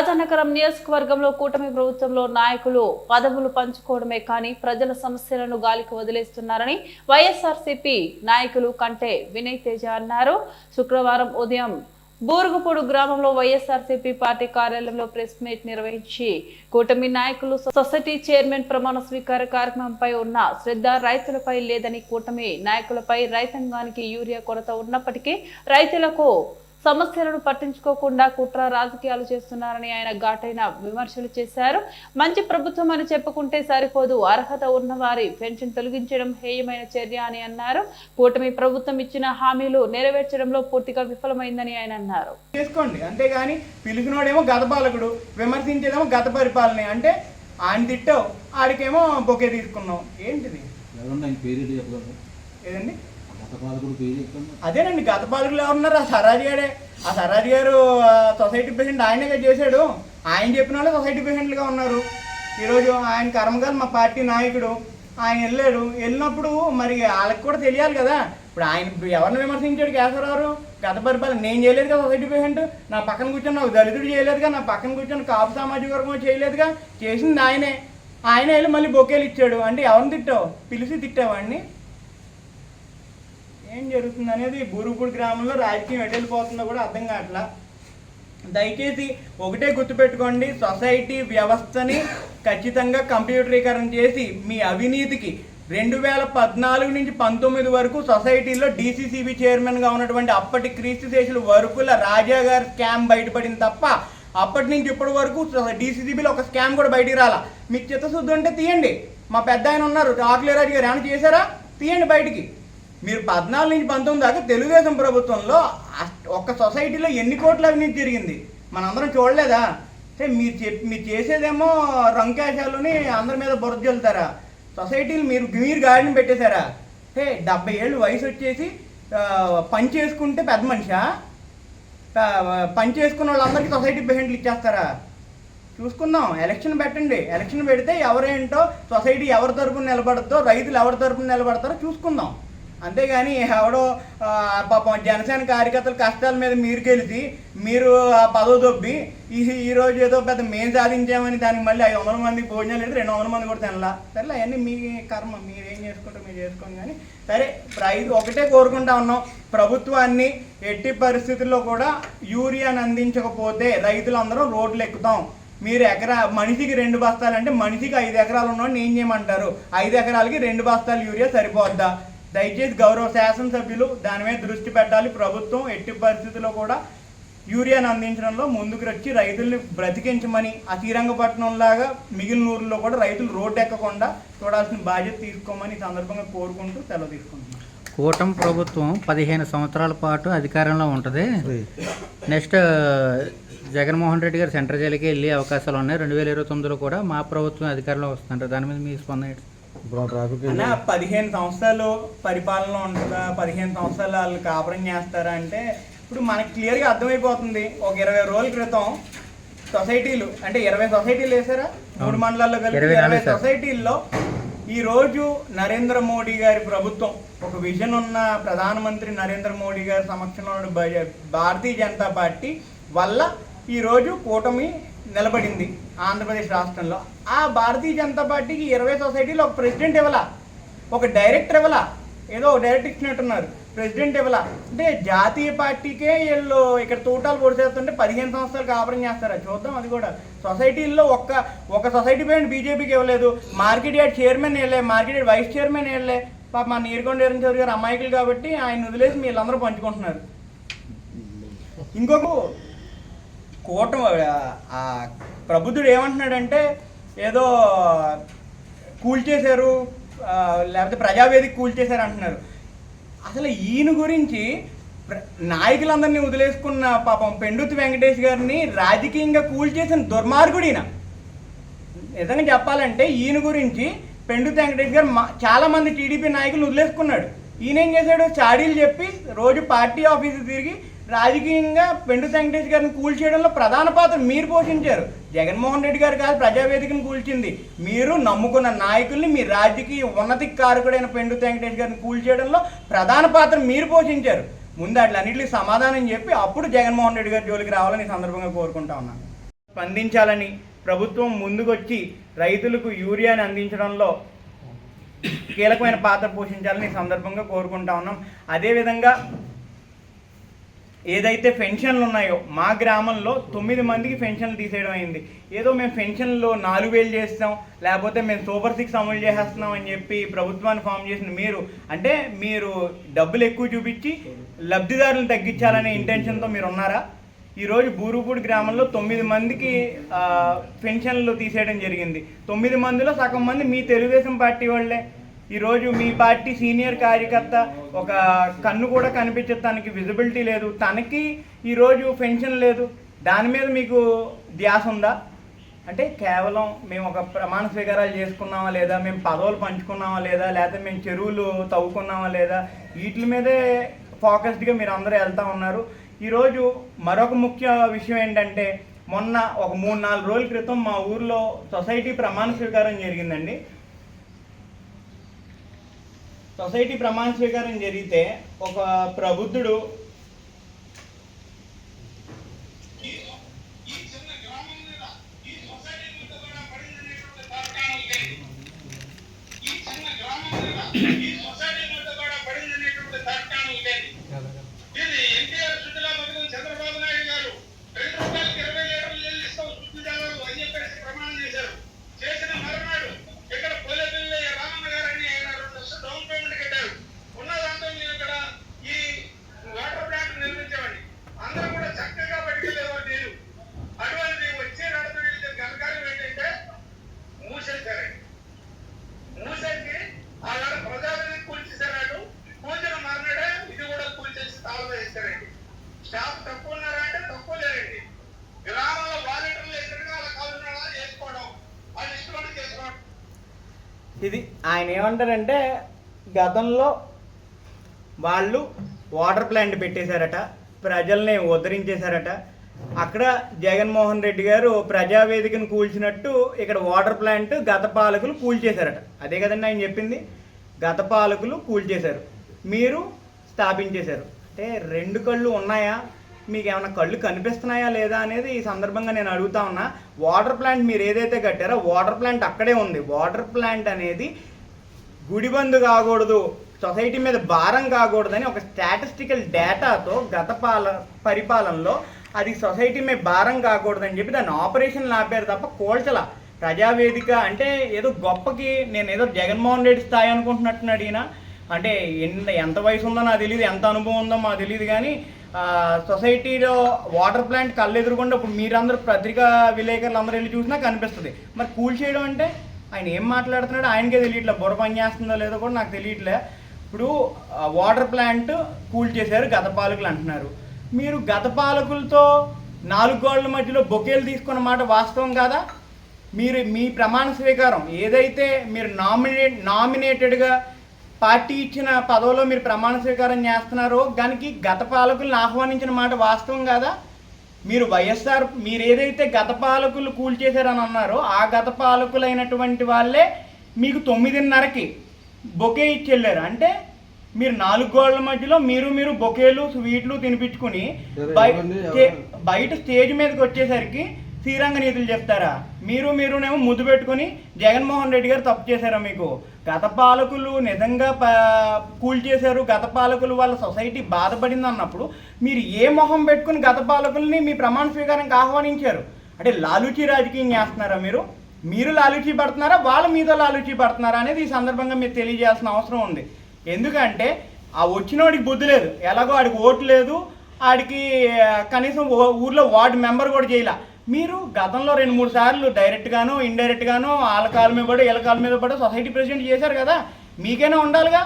రాజానగరం నియోజకవర్గంలో కూటమి ప్రభుత్వంలో నాయకులు పదవులు పంచుకోవడమే కానీ ప్రజల సమస్యలను గాలికి వదిలేస్తున్నారని వైఎస్ఆర్సీపీ నాయకులు కంటే వినయ్ తేజ అన్నారు. శుక్రవారం ఉదయం బూరుగుపూడు గ్రామంలో వైఎస్ఆర్సీపీ పార్టీ కార్యాలయంలో ప్రెస్ మీట్ నిర్వహించి కూటమి నాయకులు సొసైటీ చైర్మన్ ప్రమాణ స్వీకార కార్యక్రమంపై ఉన్న శ్రద్ధ రైతులపై లేదని కూటమి నాయకులపై రైతాంగానికి యూరియా కొరత ఉన్నప్పటికీ రైతులకు సమస్యలను పట్టించుకోకుండా కుట్ర రాజకీయాలు చేస్తున్నారని ఆయన ఘాటైన విమర్శలు చేశారు. మంచి ప్రభుత్వం అని చెప్పుకుంటే సరిపోదు. అర్హత ఉన్న వారి పెన్షన్ తొలగించడం హేయమైన చర్య అని అన్నారు. కూటమి ప్రభుత్వం ఇచ్చిన హామీలు నెరవేర్చడంలో పూర్తిగా విఫలమైందని ఆయన అన్నారు. చేసుకోండి. అంతేగాని పిలిచినోడేమో గత పాలకుడు విమర్శించేదేమో గత పరిపాలన. అంటే ఆయన తిట్టావు ఆడికేమో బొకే తీసుకున్నావు. ఏంటిది? ఏదండి? అదేనండి గత పాలకులు ఎవరున్నారు? ఆ సరాజ్ గారే. ఆ సరాజ్ గారు సొసైటీ ప్రెసిడెంట్ ఆయనే కదా చేశాడు. ఆయన చెప్పిన వాళ్ళే సొసైటీ ప్రెసిడెంట్లుగా ఉన్నారు. ఈరోజు ఆయన కర్మగారు మా పార్టీ నాయకుడు. ఆయన వెళ్ళాడు. వెళ్ళినప్పుడు మరి వాళ్ళకి కూడా తెలియాలి కదా. ఇప్పుడు ఆయన ఎవరిని విమర్శించాడు కేశవరావు? గత పరిపాలన నేను చేయలేదు కదా సొసైటీ ప్రెసిడెంట్ నా పక్కన కూర్చొని నాకు దళితుడు చేయలేదుగా. నా పక్కన కూర్చొని కాపు సామాజిక వర్గం చేయలేదుగా. చేసింది ఆయనే. ఆయనే వెళ్ళి మళ్ళీ బొకేలు ఇచ్చాడు. అంటే ఎవరిని తిట్టావు? పిలిచి తిట్టావు అండి ఏం జరుగుతుంది అనేది బూరుగుపూడి గ్రామంలో రాజకీయం ఎటెళ్ళిపోతుందో కూడా అర్థం కావట్లా. దయచేసి ఒకటే గుర్తుపెట్టుకోండి సొసైటీ వ్యవస్థని ఖచ్చితంగా కంప్యూటరీకరణ చేసి మీ అవినీతికి రెండు వేల పద్నాలుగు నుంచి పంతొమ్మిది వరకు సొసైటీలో డీసీసీబీ చైర్మన్గా ఉన్నటువంటి అప్పటి క్రీస్తు శేషులు వరకుల రాజా గారి స్కామ్ బయటపడింది తప్ప అప్పటి నుంచి ఇప్పటి వరకు డీసీసీబీలో ఒక స్కామ్ కూడా బయటికి రాలా. మీకు చిత్తశుద్ధి ఉంటే తీయండి. మా పెద్ద ఆయన ఉన్నారు ఆకులేరాజు గారు ఏమైనా చేశారా? తీయండి బయటికి. మీరు పద్నాలుగు నుంచి పంతొమ్మిది దాకా తెలుగుదేశం ప్రభుత్వంలో ఒక్క సొసైటీలో ఎన్ని కోట్ల అవినీతి జరిగింది మనందరం చూడలేదా? అంటే మీరు చెప్ మీరు చేసేదేమో రంకేశాలని అందరి మీద బురద చల్లుతారా సొసైటీలు మీరు మీరు గాడిని పెట్టేశారా? అంటే డెబ్బై ఏళ్ళు వయసు వచ్చేసి పని చేసుకుంటే పెద్ద మనిషా? పని చేసుకున్న వాళ్ళందరికీ సొసైటీ పేషెంట్లు ఇచ్చేస్తారా? చూసుకుందాం ఎలక్షన్ పెట్టండి. ఎలక్షన్ పెడితే ఎవరేంటో సొసైటీ ఎవరి తరపున నిలబడద్దో రైతులు ఎవరి తరపున నిలబడతారో చూసుకుందాం. అంతేగాని ఎవడో పాపం జనసేన కార్యకర్తల కష్టాల మీద మీరు గెలిచి మీరు ఆ పదవి దొబ్బి ఈ ఈరోజు ఏదో పెద్ద మేము సాధించామని దానికి మళ్ళీ ఐదు వందల మందికి భోజనాలు లేదు రెండు వందల మంది కూడా తినలా. సరే అవన్నీ మీ కర్మ. మీరు ఏం చేసుకుంటారు మీరు చేసుకోండి కానీ సరే రైతు ఒకటే కోరుకుంటా ఉన్నాం. ప్రభుత్వాన్ని ఎట్టి పరిస్థితుల్లో కూడా యూరియాని అందించకపోతే రైతులందరూ రోడ్లు ఎక్కుతాం. మీరు ఎకరా మనిషికి రెండు బస్తాలు అంటే మనిషికి ఐదు ఎకరాలు ఉన్నవాడిని ఏం చేయమంటారు? ఐదు ఎకరాలకి రెండు బస్తాలు యూరియా సరిపోద్దా? దయచేసి గౌరవ శాసనసభ్యులు దాని మీద దృష్టి పెట్టాలి. ప్రభుత్వం ఎట్టి పరిస్థితుల్లో కూడా యూరియాను అందించడంలో ముందుకు వచ్చి రైతుల్ని బ్రతికించమని ఆ శ్రీరంగపట్నం లాగా మిగిలిన ఊర్లో కూడా రైతులు రోడ్డు ఎక్కకుండా చూడాల్సిన బాధ్యత తీసుకోమని సందర్భంగా కోరుకుంటూ సెలవు తీసుకుంటున్నాను కూటమి ప్రభుత్వం పదిహేను సంవత్సరాల పాటు అధికారంలో ఉంటుంది. నెక్స్ట్ జగన్మోహన్ రెడ్డి గారు సెంట్రల్ జైలుకి వెళ్ళే అవకాశాలు ఉన్నాయి. రెండు వేల ఇరవై తొమ్మిదిలో కూడా మా ప్రభుత్వం అధికారంలో వస్తుంటారు దాని మీద మీ స్పందన అన్న పదిహేను సంవత్సరాలు పరిపాలన ఉంటుందా పదిహేను సంవత్సరాలు వాళ్ళు కాపురం చేస్తారా అంటే ఇప్పుడు మనకి క్లియర్గా అర్థమైపోతుంది. ఒక ఇరవై రోజుల క్రితం సొసైటీలు అంటే ఇరవై సొసైటీలు వేసారా మూడు మండలాల్లో కలిపి ఇరవై. సొసైటీల్లో ఈ రోజు నరేంద్ర మోడీ గారి ప్రభుత్వం ఒక విజన్ ఉన్న ప్రధానమంత్రి నరేంద్ర మోడీ గారి సమక్షంలో భారతీయ జనతా పార్టీ వల్ల ఈ రోజు కూటమి నిలబడింది ఆంధ్రప్రదేశ్ రాష్ట్రంలో. ఆ భారతీయ జనతా పార్టీకి ఇరవై సొసైటీలో ఒక ప్రెసిడెంట్ ఇవ్వాల. ఒక డైరెక్టర్ ఇవ్వాల. ఏదో ఒక డైరెక్ట్ ఇచ్చినట్టున్నారు. ప్రెసిడెంట్ ఇవ్వాల. అంటే జాతీయ పార్టీకే వీళ్ళు ఇక్కడ తూటాలు పొడిచేస్తుంటే పదిహేను సంవత్సరాలు కాపురం చేస్తారా? చూద్దాం అది కూడా. సొసైటీల్లో ఒక్క ఒక సొసైటీ పేరు బీజేపీకి ఇవ్వలేదు. మార్కెట్ యార్డ్ చైర్మన్ వెళ్ళే మార్కెట్ యార్డ్ వైస్ చైర్మన్ వెళ్ళే పాప మా నీరుకొండ వీరన్ చౌదరి గారు అమాయకులు కాబట్టి ఆయన వదిలేసి వీళ్ళందరూ పంచుకుంటున్నారు. ఇంకొక కూటమి ప్రభుత్వుడు ఏమంటున్నాడంటే ఏదో కూల్ చేశారు లేకపోతే ప్రజావేదిక కూల్ చేశారు అంటున్నారు. అసలు ఈయన గురించి నాయకులందరినీ వదిలేసుకున్న పాపం పెండుతి వెంకటేష్ గారిని రాజకీయంగా కూల్ చేసిన దుర్మార్గుడు ఈయన. నిజంగా చెప్పాలంటే ఈయన గురించి పెండుతి వెంకటేష్ గారు చాలామంది చాలా మంది టీడీపీ నాయకులు వదిలేసుకున్నాడు. ఈయన ఏం చేశాడు? చాడీలు చెప్పి రోజు పార్టీ ఆఫీసు తిరిగి రాజకీయంగా పెండు వెంకటేష్ గారిని కూల్చేయడంలో ప్రధాన పాత్ర మీరు పోషించారు. జగన్మోహన్ రెడ్డి గారు కాదు ప్రజావేదికను కూల్చింది. మీరు నమ్ముకున్న నాయకుల్ని మీ రాజకీయ ఉన్నతి కారకుడైన పెండు వెంకటేష్ గారిని కూల్చేయడంలో ప్రధాన పాత్ర మీరు పోషించారు. ముందు అట్లన్నిటికీ సమాధానం చెప్పి అప్పుడు జగన్మోహన్ రెడ్డి గారి జోలికి రావాలని సందర్భంగా కోరుకుంటా ఉన్నాను స్పందించాలని ప్రభుత్వం ముందుకొచ్చి రైతులకు యూరియాని అందించడంలో కీలకమైన పాత్ర పోషించాలని సందర్భంగా కోరుకుంటా ఉన్నాం. అదేవిధంగా ఏదైతే పెన్షన్లు ఉన్నాయో మా గ్రామంలో తొమ్మిది మందికి పెన్షన్లు తీసేయడం అయింది. ఏదో మేము పెన్షన్లో నాలుగు వేలు చేస్తాం లేకపోతే మేము సూపర్ సిక్స్ అమలు చేసేస్తున్నాం అని చెప్పి ప్రభుత్వాన్ని ఫామ్ చేసిన మీరు. అంటే మీరు డబ్బులు ఎక్కువ చూపించి లబ్ధిదారులను తగ్గించాలనే ఇంటెన్షన్తో మీరు ఉన్నారా? ఈరోజు బూరుపూడి గ్రామంలో తొమ్మిది మందికి పెన్షన్లు తీసేయడం జరిగింది. తొమ్మిది మందిలో సగం మంది మీ తెలుగుదేశం పార్టీ వాళ్ళే. ఈరోజు మీ పార్టీ సీనియర్ కార్యకర్త ఒక కన్ను కూడా కనిపించదు తనకి విజిబిలిటీ లేదు. తనకి ఈరోజు పెన్షన్ లేదు. దాని మీద మీకు ధ్యాస ఉందా? అంటే కేవలం మేము ఒక ప్రమాణ స్వీకారాలు చేసుకున్నామా లేదా మేము పదవులు పంచుకున్నామా లేదా లేకపోతే మేము చెరువులు తవ్వుకున్నామా లేదా వీటి మీదే ఫోకస్డ్గా మీరు అందరూ వెళ్తా ఉన్నారు. ఈరోజు మరొక ముఖ్య విషయం ఏంటంటే మొన్న ఒక మూడు నాలుగు రోజుల క్రితం మా ఊర్లో సొసైటీ ప్రమాణ స్వీకారం జరిగిందండి. సొసైటీ ప్రమాణ స్వీకారం జరిగితే ఒక ప్రబుద్ధుడు ఈ సొసైటీ మీద కూడా పడిందనేటువంటి తార్కాణం లేదు ఇది ఎన్టీఆర్ శుద్ధిగా బతుకుని చంద్రబాబు నాయుడు గారు రెండు రూపాయలకి ఇరవై లీటర్లు నీళ్ళు ఇస్తాం శుద్ధి జలాలు అని చెప్పేసి ప్రమాణం చేశారు చేసిన మరునాడు ఇక్కడ పోలేపల్లి రామన్న గారని ఆయన రెండు లక్షలు డౌన్ పేమెంట్ కట్టారు ఉన్న దాంట్లో మేము ఇక్కడ ఈ వాటర్ ప్లాంట్ నిర్మించామండి అందరూ కూడా చక్కగా పట్టుకెళ్ళేవారు నీరు అటువంటి వచ్చే నడపడి ఘనకార్యం ఏంటంటే మూసేశారండి మూసేసి ఆనాడు ప్రజాపతిని కూల్చేశారు కూల్చిన మర్నాడే ఇది కూడా కూల్చేసి తాళం వేస్తారండి స్టాఫ్ తక్కువ ఉన్నారా అంటే తక్కువ లేరండి గ్రామంలో వాలంటీర్లు ఎక్కడికి వాళ్ళ కావాలన్నా చేసుకోవడం వాళ్ళు ఇష్టపడి చేసుకోవడం ఇది ఆయన ఏమంటారంటే గతంలో వాళ్ళు వాటర్ ప్లాంట్ పెట్టేశారట ప్రజల్ని ఉద్ధరించేశారట. అక్కడ జగన్మోహన్ రెడ్డి గారు ప్రజావేదికను కూల్చినట్టు ఇక్కడ వాటర్ ప్లాంట్ గత పాలకులు కూల్చేశారట. అదే కదండి ఆయన చెప్పింది? గత పాలకులు కూల్చేశారు. మీరు స్థాపించేశారు. అంటే రెండు కళ్ళు ఉన్నాయా? మీకు ఏమైనా కళ్ళు కనిపిస్తున్నాయా లేదా అనేది ఈ సందర్భంగా నేను అడుగుతా ఉన్నా. వాటర్ ప్లాంట్ మీరు ఏదైతే కట్టారో వాటర్ ప్లాంట్ అక్కడే ఉంది. వాటర్ ప్లాంట్ అనేది గుడిబందు కాకూడదు సొసైటీ మీద భారం కాకూడదని ఒక స్టాటిస్టికల్ డేటాతో గత పాల పరిపాలనలో అది సొసైటీ మీద భారం కాకూడదని చెప్పి దాన్ని ఆపరేషన్ ఆపారు తప్ప కోల్చల. ప్రజావేదిక అంటే ఏదో గొప్పకి నేను ఏదో జగన్మోహన్ రెడ్డి స్థాయి అనుకుంటున్నట్టున్నాడు ఈయన అంటే ఎంత ఎంత వయసు ఉందో నాకు తెలియదు ఎంత అనుభవం ఉందో మాకు తెలియదు కానీ సొసైటీలో వాటర్ ప్లాంట్ కళ్ళు ఎదురుకుండా ఇప్పుడు మీరందరూ పత్రికా విలేకరులు అందరూ వెళ్ళి చూసినా కనిపిస్తుంది. మరి కూల్ చేయడం అంటే? ఆయన ఏం మాట్లాడుతున్నాడో ఆయనకే తెలియట్లే. బుర్ర పని చేస్తుందో లేదో కూడా నాకు తెలియట్లే. ఇప్పుడు వాటర్ ప్లాంట్ కూల్ చేశారు గత పాలకులు అంటున్నారు. మీరు గత పాలకులతో నాలుగు గోళ్ళ మధ్యలో బొకేలు తీసుకున్న మాట వాస్తవం కాదా? మీరు మీ ప్రమాణ స్వీకారం ఏదైతే మీరు నామినేట్ నామినేటెడ్గా పార్టీ ఇచ్చిన పదవిలో మీరు ప్రమాణ స్వీకారం చేస్తున్నారో దానికి గత పాలకులను ఆహ్వానించిన మాట వాస్తవం కాదా? మీరు వైఎస్ఆర్ మీరు ఏదైతే గత పాలకులు కూల్చేశారని అన్నారో ఆ గత పాలకులైనటువంటి వాళ్ళే మీకు తొమ్మిదిన్నరకి బొకే ఇచ్చి వెళ్ళారు అంటే మీరు నాలుగు గోళ్ళ మధ్యలో మీరు మీరు బొకేలు స్వీట్లు తినిపించుకుని బయట స్టేజ్ మీదకి వచ్చేసరికి శ్రీరంగ నీతులు చెప్తారా? మీరు మీరునేమో ముద్దు పెట్టుకుని జగన్మోహన్ రెడ్డి గారు తప్పు చేశారా మీకు? గత పాలకులు నిజంగా కూల్చేశారు గత పాలకులు వాళ్ళ సొసైటీ బాధపడింది అన్నప్పుడు మీరు ఏ మొహం పెట్టుకుని గత పాలకుల్ని మీ ప్రమాణ స్వీకారానికి ఆహ్వానించారు? అంటే లాలూచీ రాజకీయం చేస్తున్నారా మీరు? మీరు లాలూచీ పడుతున్నారా? వాళ్ళ మీద లాలూచీ పడుతున్నారా అనేది ఈ సందర్భంగా మీరు తెలియజేయాల్సిన అవసరం ఉంది. ఎందుకంటే ఆ వచ్చినోడికి బుద్ధి లేదు. ఎలాగో ఆడికి ఓటు లేదు. ఆడికి కనీసం ఊర్లో వార్డు మెంబర్ కూడా చేయాల. మీరు గతంలో రెండు మూడు సార్లు డైరెక్ట్గాను ఇండైరెక్ట్గాను వాళ్ళ కాళ్ళ మీద పడో వీళ్ళ కాళ్ళ మీద పడో సొసైటీ ప్రెసిడెంట్ చేశారు కదా మీకైనా ఉండాలిగా?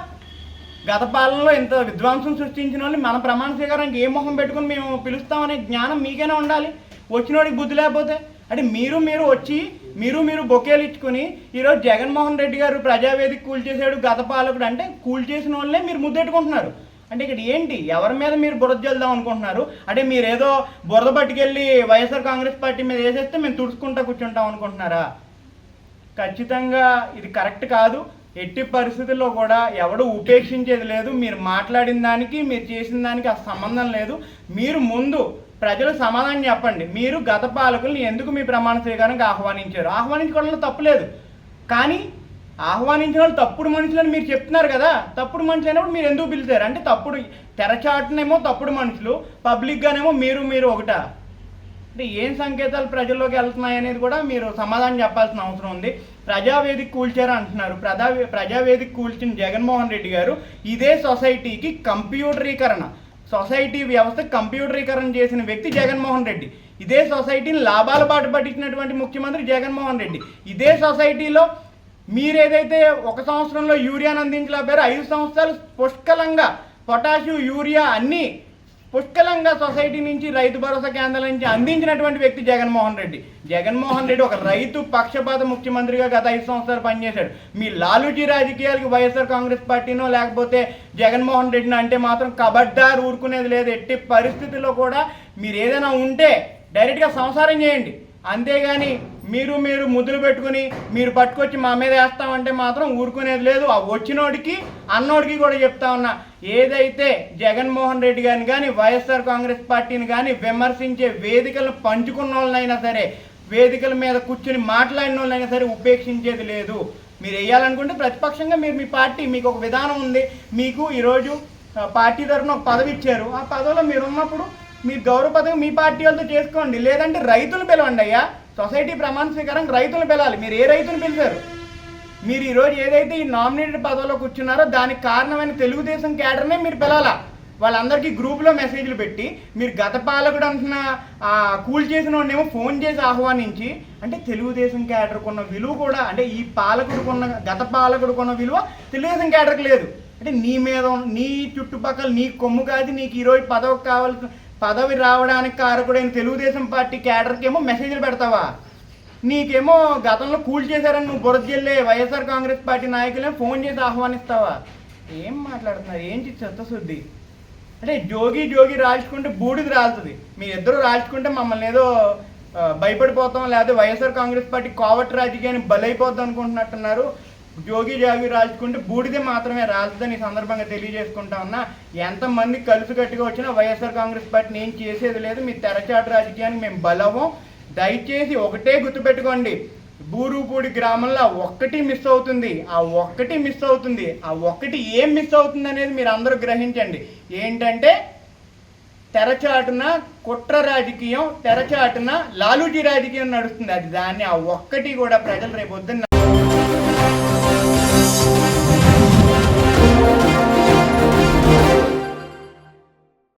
గత పాలనలో ఇంత విధ్వంసం సృష్టించిన వాళ్ళు మన ప్రమాణ స్వీకారానికి ఏ మొహం పెట్టుకుని మేము పిలుస్తామనే జ్ఞానం మీకైనా ఉండాలి? వచ్చినోడికి బుద్ధి లేకపోతే? అంటే మీరు మీరు వచ్చి మీరు మీరు బొకేలు ఇచ్చుకుని ఈరోజు జగన్మోహన్ రెడ్డి గారు ప్రజావేదిక కూల్చేశాడు గత పాలకుడు అంటే కూల్చేసిన వాళ్ళే మీరు ముద్దెట్టుకుంటున్నారు. అంటే ఇక్కడ ఏంటి? ఎవరి మీద మీరు బురద జల్దాం అనుకుంటున్నారు? అంటే మీరు ఏదో బురద పట్టుకెళ్ళి వైఎస్ఆర్ కాంగ్రెస్ పార్టీ మీద వేసేస్తే మేము తుడుచుకుంటా కూర్చుంటాం అనుకుంటున్నారా? ఖచ్చితంగా ఇది కరెక్ట్ కాదు. ఎట్టి పరిస్థితుల్లో కూడా ఎవడు ఉపేక్షించేది లేదు. మీరు మాట్లాడిన దానికి మీరు చేసిన దానికి ఆ సంబంధం లేదు. మీరు ముందు ప్రజలు సమాధానం చెప్పండి. మీరు గత పాలకుల్ని ఎందుకు మీ ప్రమాణ స్వీకారానికి ఆహ్వానించారు? ఆహ్వానించుకోవడంలో తప్పులేదు కానీ ఆహ్వానించిన వాళ్ళు తప్పుడు మనుషులని మీరు చెప్తున్నారు కదా తప్పుడు మనుషులు అయినప్పుడు మీరు ఎందుకు పిలిచారు అంటే తప్పుడు తెరచాటునేమో తప్పుడు మనుషులు పబ్లిక్గానేమో మీరు మీరు ఒకట. అంటే ఏం సంకేతాలు ప్రజల్లోకి వెళ్తున్నాయి అనేది కూడా మీరు సమాధానం చెప్పాల్సిన అవసరం ఉంది. ప్రజావేదిక కూల్చారు అంటున్నారు. ప్రజా ప్రజావేదిక కూల్చిన జగన్మోహన్ రెడ్డి గారు ఇదే సొసైటీకి కంప్యూటరీకరణ సొసైటీ వ్యవస్థ కంప్యూటరీకరణ చేసిన వ్యక్తి జగన్మోహన్ రెడ్డి. ఇదే సొసైటీని లాభాల బాట పట్టించినటువంటి ముఖ్యమంత్రి జగన్మోహన్ రెడ్డి. ఇదే సొసైటీలో మీరేదైతే ఒక సంవత్సరంలో యూరియాను అందించలేపారో ఐదు సంవత్సరాలు పుష్కలంగా పొటాషియం యూరియా అన్నీ పుష్కలంగా సొసైటీ నుంచి రైతు భరోసా కేంద్రాల నుంచి అందించినటువంటి వ్యక్తి జగన్మోహన్ రెడ్డి. జగన్మోహన్ రెడ్డి ఒక రైతు పక్షపాత ముఖ్యమంత్రిగా గత ఐదు సంవత్సరాలు పనిచేశాడు. మీ లాలూజీ రాజకీయాలకి వైఎస్ఆర్ కాంగ్రెస్ పార్టీనో లేకపోతే జగన్మోహన్ రెడ్డిని అంటే మాత్రం కబడ్డారు ఊరుకునేది లేదు. ఎట్టి పరిస్థితుల్లో కూడా మీరు ఏదైనా ఉంటే డైరెక్ట్గా సంసారం చేయండి. అంతేగాని మీరు మీరు ముద్దులు పెట్టుకుని మీరు పట్టుకొచ్చి మా మీద వేస్తామంటే మాత్రం ఊరుకునేది లేదు. ఆ వచ్చినోడికి అన్నోడికి కూడా చెప్తా ఉన్నా. ఏదైతే జగన్మోహన్ రెడ్డి గారిని కానీ వైఎస్ఆర్ కాంగ్రెస్ పార్టీని కానీ విమర్శించే వేదికలను పంచుకున్న వాళ్ళనైనా సరే వేదికల మీద కూర్చుని మాట్లాడిన వాళ్ళైనా సరే ఉపేక్షించేది లేదు. మీరు వేయాలనుకుంటే ప్రతిపక్షంగా మీరు మీ పార్టీ మీకు ఒక విధానం ఉంది. మీకు ఈరోజు పార్టీ తరఫున ఒక పదవి ఇచ్చారు. ఆ పదవిలో మీరు ఉన్నప్పుడు మీ గౌరవ పదవి మీ పార్టీ వాళ్ళతో చేసుకోండి. లేదంటే రైతులు పిలవండి అయ్యా. సొసైటీ ప్రమాణ స్వీకారం రైతులు పిలాలి మీరు ఏ రైతులు పిలిచారు? మీరు ఈరోజు ఏదైతే ఈ నామినేటెడ్ పదవిలో కూర్చున్నారో దానికి కారణమైన తెలుగుదేశం క్యాడర్నే మీరు పిలాలా వాళ్ళందరికీ గ్రూప్లో మెసేజ్లు పెట్టి మీరు గత పాలకుడు అంటున్న కూల్ చేసిన వాడినేమో ఫోన్ చేసి ఆహ్వానించి అంటే తెలుగుదేశం క్యాడర్కున్న విలువ కూడా అంటే ఈ పాలకుడుకున్న గత పాలకుడుకున్న విలువ తెలుగుదేశం క్యాడర్కి లేదు. అంటే నీ మీద ఉన్న- నీ చుట్టుపక్కల నీ కొమ్ము కాదు నీకు ఈరోజు పదవి కావాల్సిన పదవి రావడానికి కారకుడైన తెలుగుదేశం పార్టీ క్యాడర్కి ఏమో మెసేజ్లు పెడతావా? నీకేమో గతంలో కూల్ చేశారని నువ్వు బురద వైఎస్ఆర్ కాంగ్రెస్ పార్టీ నాయకులే ఫోన్ చేసి ఆహ్వానిస్తావా? ఏం మాట్లాడుతున్నారు? ఏంటి చిత్తశుద్ధి అంటే జోగి జోగి రాల్చుకుంటే బూడిది రాలుతుంది. మీ ఇద్దరు రాల్చుకుంటే మమ్మల్ని ఏదో భయపడిపోతాం లేకపోతే వైఎస్ఆర్ కాంగ్రెస్ పార్టీ కోవట్ రాజకీయాన్ని బలైపోద్దాం అనుకుంటున్నట్టున్నారు. జోగి జాగి రాల్చుకుంటే బూడిద మాత్రమే రాలుతుందని ఈ సందర్భంగా తెలియజేసుకుంటా ఉన్నా ఎంతమంది కలిసి కట్టుగా వచ్చినా వైఎస్ఆర్ కాంగ్రెస్ పార్టీని ఏం చేసేది లేదు మీ తెరచాటు రాజకీయానికి మేము బలవం దయచేసి ఒకటే గుర్తుపెట్టుకోండి బూరుపూడి గ్రామంలో ఒక్కటి మిస్ అవుతుంది ఆ ఒక్కటి మిస్ అవుతుంది ఆ ఒక్కటి ఏం మిస్ అవుతుంది అనేది మీరు అందరూ గ్రహించండి. ఏంటంటే తెరచాటున కుట్ర రాజకీయం తెరచాటున లాలూజీ రాజకీయం నడుస్తుంది అది దాన్ని ఆ ఒక్కటి కూడా ప్రజలు రేపు